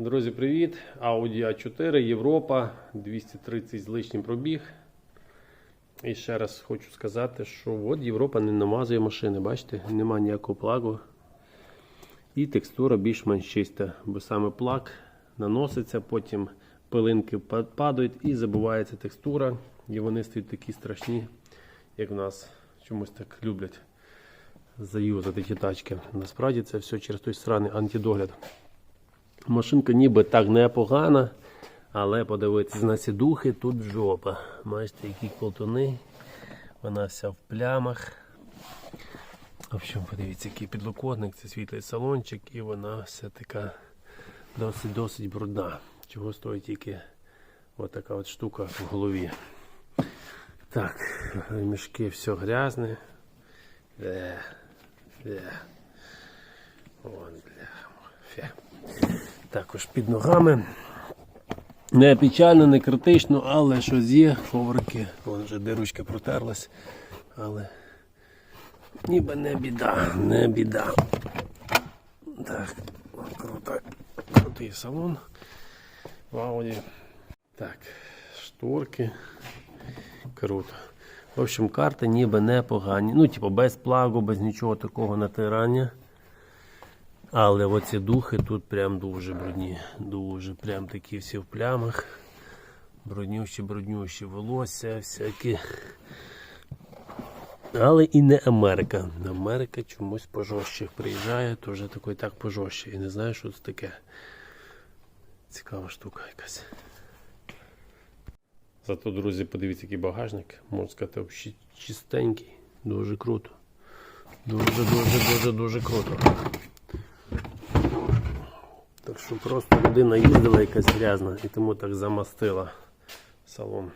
Друзі, привіт! Audi A4 Європа 230 з лишнім пробіг. І ще раз хочу сказати, що от Європа не намазує машини, бачите, нема ніякого плагу. І текстура більш-менш чиста, бо саме плаг наноситься, потім пилинки падають і забувається текстура. І вони стають такі страшні, як в нас чомусь так люблять заюзати ті тачки. Насправді це все через той сраний антидогляд. Машинка ніби так непогана, але подивитись на ці духи, тут жопа. Бачите, які колтуни. Вона вся в плямах. В общем, подивіться, який підлокотник, це світлий салончик, і вона вся така досить-досить брудна. Чого стоїть тільки от така от штука в голові. Так, мішки все грязне. Де, де. Вон, бля. Також під ногами. Не печально, не критично, але щось є, коврики. Вон вже диручка протерлась. Але ніби не біда, не біда. Так, круто. Крутий салон. В Ауді. Так, шторки. Круто. В общем, карти ніби непогані. Ну, типу, без плагу, без нічого такого натирання. Але оці духи тут прям дуже брудні. Дуже прям такі всі в плямах. Бруднющі волосся, всякі. Але і не Америка. Америка чомусь пожорстче приїжджає, то вже такий так пожорстче. І не знаю, що це таке. Цікава штука якась. Зато, друзі, подивіться, який багажник. Можна сказати, взагалі чистенький. Дуже круто. Дуже, дуже, дуже, дуже круто. Так що просто людина їздила якась грязна і тому так замастила салон.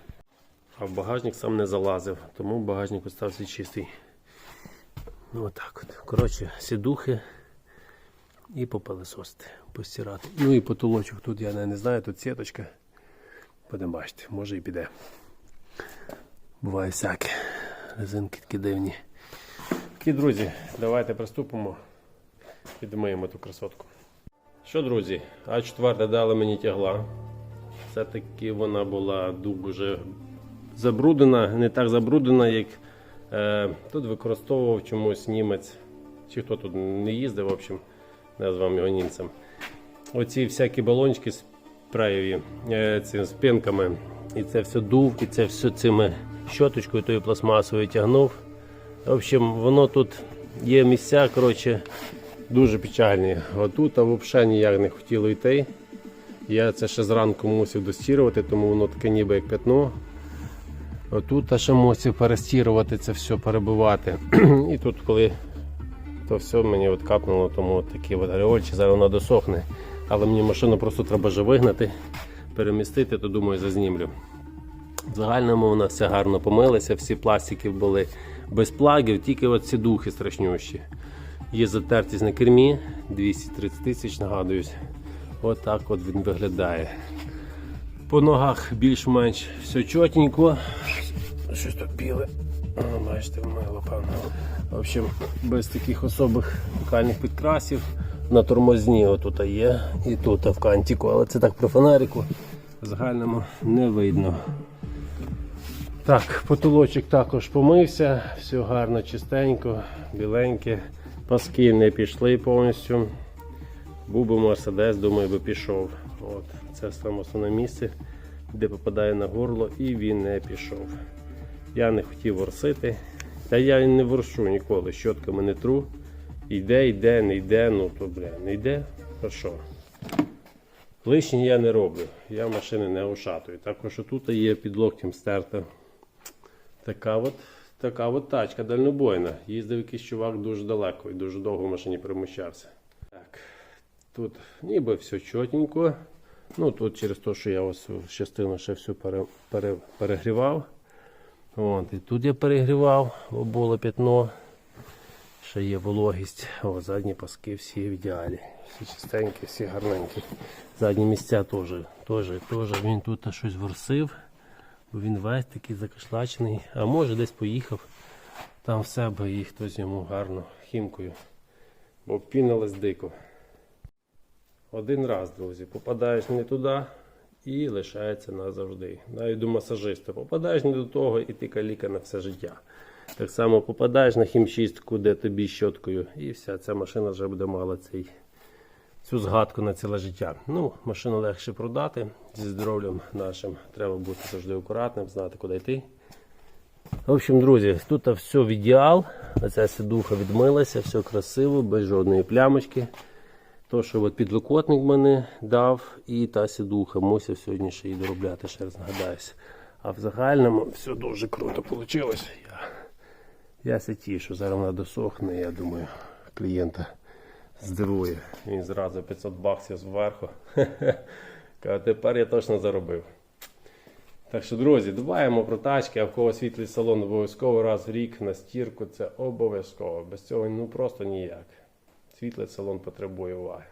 А в багажник сам не залазив, тому багажник остався чистий. Ну отак от. Коротше, сідухи і попилисосити, постирати. Ну і потолочок тут я не, знаю, тут сіточка. Будемо бачити, може і піде. Буває всяке. Резинки такі дивні. Такі, друзі, давайте приступимо. Підмиємо ту красотку. Що, друзі, А4 дали мені тягла. Все-таки вона була дуже забруднена, не так забруднена, як е, тут використовував чомусь німець. Чи хто тут не їздив, в общем, назвав його німцем. Оці всякі балончики спреєві е, ці, з пінками. І це все дув, і це все цими щоточкою тою пластмасовою тягнув. В общем, воно тут є місця, коротше, дуже печальні. Отут взагалі ніяк не хотіло йти. Я це ще зранку мусив достірувати, тому воно таке ніби як пятно. Отут а ще мусив перестірувати це все, перебивати. І тут, коли то все мені от капнуло, тому от такі от греольчі, зараз воно досохне. Але мені машину просто треба вже вигнати, перемістити, то думаю, зазнімлю. В загальному вона все гарно помилася, всі пластики були без плагів, тільки от ці духи страшнющі. Є затертість на кермі, 230 тисяч, нагадуюсь. Отак от він виглядає. По ногах більш-менш все чотенько. Щось тут біле. О, бачите, вмило, певно. В общем, без таких особих локальних підкрасів. На тормозні отут є і тут в кантіку, але це так при фонарику. В загальному не видно. Так, потолочок також помився, все гарно, чистенько, біленьке. Паски не пішли повністю. Був би Мерседес, думаю, би пішов. От, Це саме основне місце, де попадає на горло, і він не пішов. Я не хотів ворсити. Та я не воршу ніколи, щотками не тру. Йде, йде, не йде, ну то бля, не йде, то що? Лишнє я не роблю, я машини не ошатую. Також тут є під локтем стерта така от, така от тачка дальнобойна. Їздив якийсь чувак дуже далеко і дуже довго в машині переміщався. Так, тут ніби все чотенько. Ну тут через те, що я ось частину ще все пере, пере, перегрівав. От, і тут я перегрівав, бо було пятно. Ще є вологість. О, задні паски всі в ідеалі. Всі чистенькі, всі гарненькі. Задні місця теж. теж, теж він тут щось ворсив. Він весь такий закашлачений. А може десь поїхав там в себе і хтось йому гарно хімкою. Бо пінилось дико. Один раз, друзі, попадаєш не туди і лишається назавжди. Навіть до масажиста. Попадаєш не до того і ти каліка на все життя. Так само попадаєш на хімчистку, де тобі щоткою, і вся ця машина вже буде мала цей, цю згадку на ціле життя. Ну, машину легше продати зі здоров'ям нашим. Треба бути завжди акуратним, знати, куди йти. В общем, друзі, тут все в ідеал. Оця сидуха відмилася, все красиво, без жодної плямочки. То, що от підлокотник мене дав, і та сидуха. Мусив сьогодні ще її доробляти, ще раз нагадаюся. А в загальному все дуже круто вийшло. Я, я се тішу, зараз вона досохне, я думаю, клієнта здивує. Він зразу 500 баксів зверху. Каже, тепер я точно заробив. Так що, друзі, дбаємо про тачки, а в кого світлий салон обов'язково раз в рік на стірку, це обов'язково. Без цього ну просто ніяк. Світлий салон потребує уваги.